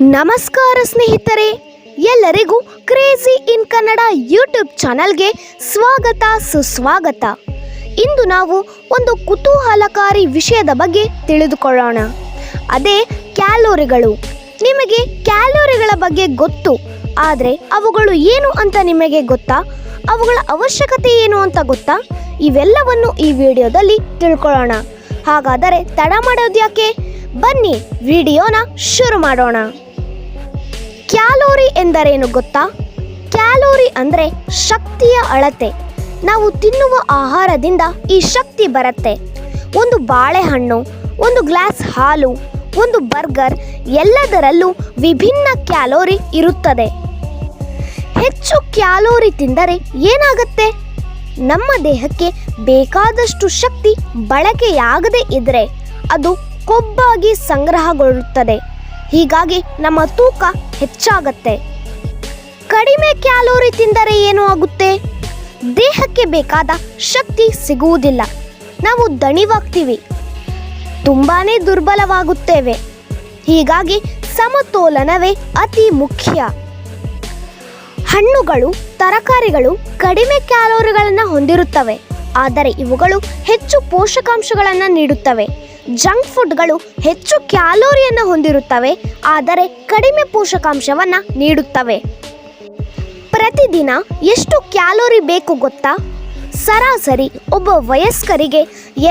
ನಮಸ್ಕಾರ ಸ್ನೇಹಿತರೆ, ಎಲ್ಲರಿಗೂ ಕ್ರೇಜಿ ಇನ್ ಕನ್ನಡ ಯೂಟ್ಯೂಬ್ ಚಾನಲ್ಗೆ ಸ್ವಾಗತ, ಸುಸ್ವಾಗತ. ಇಂದು ನಾವು ಒಂದು ಕುತೂಹಲಕಾರಿ ವಿಷಯದ ಬಗ್ಗೆ ತಿಳಿದುಕೊಳ್ಳೋಣ. ಅದೇ ಕ್ಯಾಲೋರಿಗಳು. ನಿಮಗೆ ಕ್ಯಾಲೋರಿಗಳ ಬಗ್ಗೆ ಗೊತ್ತು, ಆದರೆ ಅವುಗಳು ಏನು ಅಂತ ನಿಮಗೆ ಗೊತ್ತಾ? ಅವುಗಳ ಅವಶ್ಯಕತೆ ಏನು ಅಂತ ಗೊತ್ತಾ? ಇವೆಲ್ಲವನ್ನು ಈ ವಿಡಿಯೋದಲ್ಲಿ ತಿಳ್ಕೊಳ್ಳೋಣ. ಹಾಗಾದರೆ ತಡ ಮಾಡೋದ್ಯಾಕೆ? ಬನ್ನಿ, ವಿಡಿಯೋನ ಶುರು ಮಾಡೋಣ. ಕ್ಯಾಲೋರಿ ಎಂದರೇನು ಗೊತ್ತಾ? ಕ್ಯಾಲೋರಿ ಅಂದರೆ ಶಕ್ತಿಯ ಅಳತೆ. ನಾವು ತಿನ್ನುವ ಆಹಾರದಿಂದ ಈ ಶಕ್ತಿ ಬರುತ್ತೆ. ಒಂದು ಬಾಳೆಹಣ್ಣು, ಒಂದು ಗ್ಲಾಸ್ ಹಾಲು, ಒಂದು ಬರ್ಗರ್ ಎಲ್ಲದರಲ್ಲೂ ವಿಭಿನ್ನ ಕ್ಯಾಲೋರಿ ಇರುತ್ತದೆ. ಹೆಚ್ಚು ಕ್ಯಾಲೋರಿ ತಿಂದರೆ ಏನಾಗುತ್ತೆ? ನಮ್ಮ ದೇಹಕ್ಕೆ ಬೇಕಾದಷ್ಟು ಶಕ್ತಿ ಬಳಕೆಯಾಗದೇ ಇದ್ದರೆ ಅದು ಕೊಬ್ಬಾಗಿ ಸಂಗ್ರಹಗೊಳ್ಳುತ್ತದೆ. ಹೀಗಾಗಿ ನಮ್ಮ ತೂಕ ಹೆಚ್ಚಾಗತ್ತೆ. ಕಡಿಮೆ ಕ್ಯಾಲೋರಿ ತಿಂದರೆ ಏನು ಆಗುತ್ತೆ? ದೇಹಕ್ಕೆ ಬೇಕಾದ ಶಕ್ತಿ ಸಿಗುವುದಿಲ್ಲ. ನಾವು ದಣಿವಾಗ್ತೀವಿ. ತುಂಬಾನೇ ದುರ್ಬಲವಾಗುತ್ತೇವೆ. ಹೀಗಾಗಿ ಸಮತೋಲನವೇ ಅತಿ ಮುಖ್ಯ. ಹಣ್ಣುಗಳು, ತರಕಾರಿಗಳು ಕಡಿಮೆ ಕ್ಯಾಲೋರಿಗಳನ್ನು ಹೊಂದಿರುತ್ತವೆ. ಆದರೆ ಇವುಗಳು ಹೆಚ್ಚು ಪೋಷಕಾಂಶಗಳನ್ನು ನೀಡುತ್ತವೆ. ಜಂಕ್ ಫುಡ್ಗಳು ಹೆಚ್ಚು ಕ್ಯಾಲೋರಿಯನ್ನು ಹೊಂದಿರುತ್ತವೆ, ಆದರೆ ಕಡಿಮೆ ಪೋಷಕಾಂಶವನ್ನು ನೀಡುತ್ತವೆ. ಪ್ರತಿದಿನ ಎಷ್ಟು ಕ್ಯಾಲೋರಿ ಬೇಕು ಗೊತ್ತಾ? ಸರಾಸರಿ ಒಬ್ಬ ವಯಸ್ಕರಿಗೆ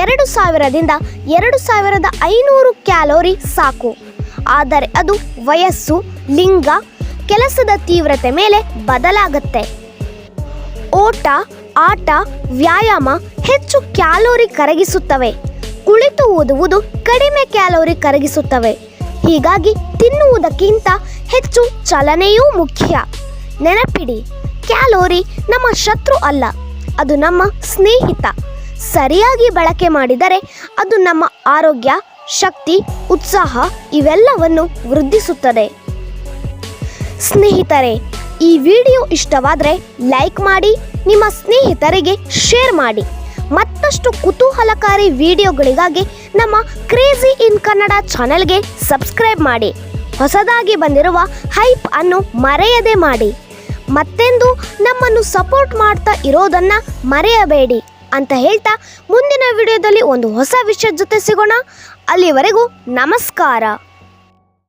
ಎರಡು ಸಾವಿರದಿಂದ ಎರಡು ಸಾವಿರದ ಐನೂರು ಕ್ಯಾಲೋರಿ ಸಾಕು. ಆದರೆ ಅದು ವಯಸ್ಸು, ಲಿಂಗ, ಕೆಲಸದ ತೀವ್ರತೆ ಮೇಲೆ ಬದಲಾಗುತ್ತೆ. ಓಟ, ಆಟ, ವ್ಯಾಯಾಮ ಹೆಚ್ಚು ಕ್ಯಾಲೋರಿ ಕರಗಿಸುತ್ತವೆ. ಕುಳಿತು ಓದುವುದು ಕಡಿಮೆ ಕ್ಯಾಲೋರಿ ಕರಗಿಸುತ್ತವೆ. ಹೀಗಾಗಿ ತಿನ್ನುವುದಕ್ಕಿಂತ ಹೆಚ್ಚು ಚಲನೆಯೂ ಮುಖ್ಯ. ನೆನಪಿಡಿ, ಕ್ಯಾಲೋರಿ ನಮ್ಮ ಶತ್ರು ಅಲ್ಲ, ಅದು ನಮ್ಮ ಸ್ನೇಹಿತ. ಸರಿಯಾಗಿ ಬಳಕೆ ಮಾಡಿದರೆ ಅದು ನಮ್ಮ ಆರೋಗ್ಯ, ಶಕ್ತಿ, ಉತ್ಸಾಹ ಇವೆಲ್ಲವನ್ನು ವೃದ್ಧಿಸುತ್ತದೆ. ಸ್ನೇಹಿತರೆ, ಈ ವಿಡಿಯೋ ಇಷ್ಟವಾದರೆ ಲೈಕ್ ಮಾಡಿ, ನಿಮ್ಮ ಸ್ನೇಹಿತರಿಗೆ ಶೇರ್ ಮಾಡಿ. ಮತ್ತಷ್ಟು ಕುತೂಹಲಕಾರಿ ವಿಡಿಯೋಗಳಿಗಾಗಿ ನಮ್ಮ ಕ್ರೇಜಿ ಇನ್ ಕನ್ನಡ ಚಾನೆಲ್ಗೆ ಸಬ್ಸ್ಕ್ರೈಬ್ ಮಾಡಿ. ಹೊಸದಾಗಿ ಬಂದಿರುವ ಹೈಪ್ ಅನ್ನು ಮರೆಯದೆ ಮಾಡಿ. ಮತ್ತೆಂದು ನಮ್ಮನ್ನು ಸಪೋರ್ಟ್ ಮಾಡ್ತಾ ಇರೋದನ್ನು ಮರೆಯಬೇಡಿ ಅಂತ ಹೇಳ್ತಾ ಮುಂದಿನ ವಿಡಿಯೋದಲ್ಲಿ ಒಂದು ಹೊಸ ವಿಷಯದ ಜೊತೆ ಸಿಗೋಣ. ಅಲ್ಲಿವರೆಗೂ ನಮಸ್ಕಾರ.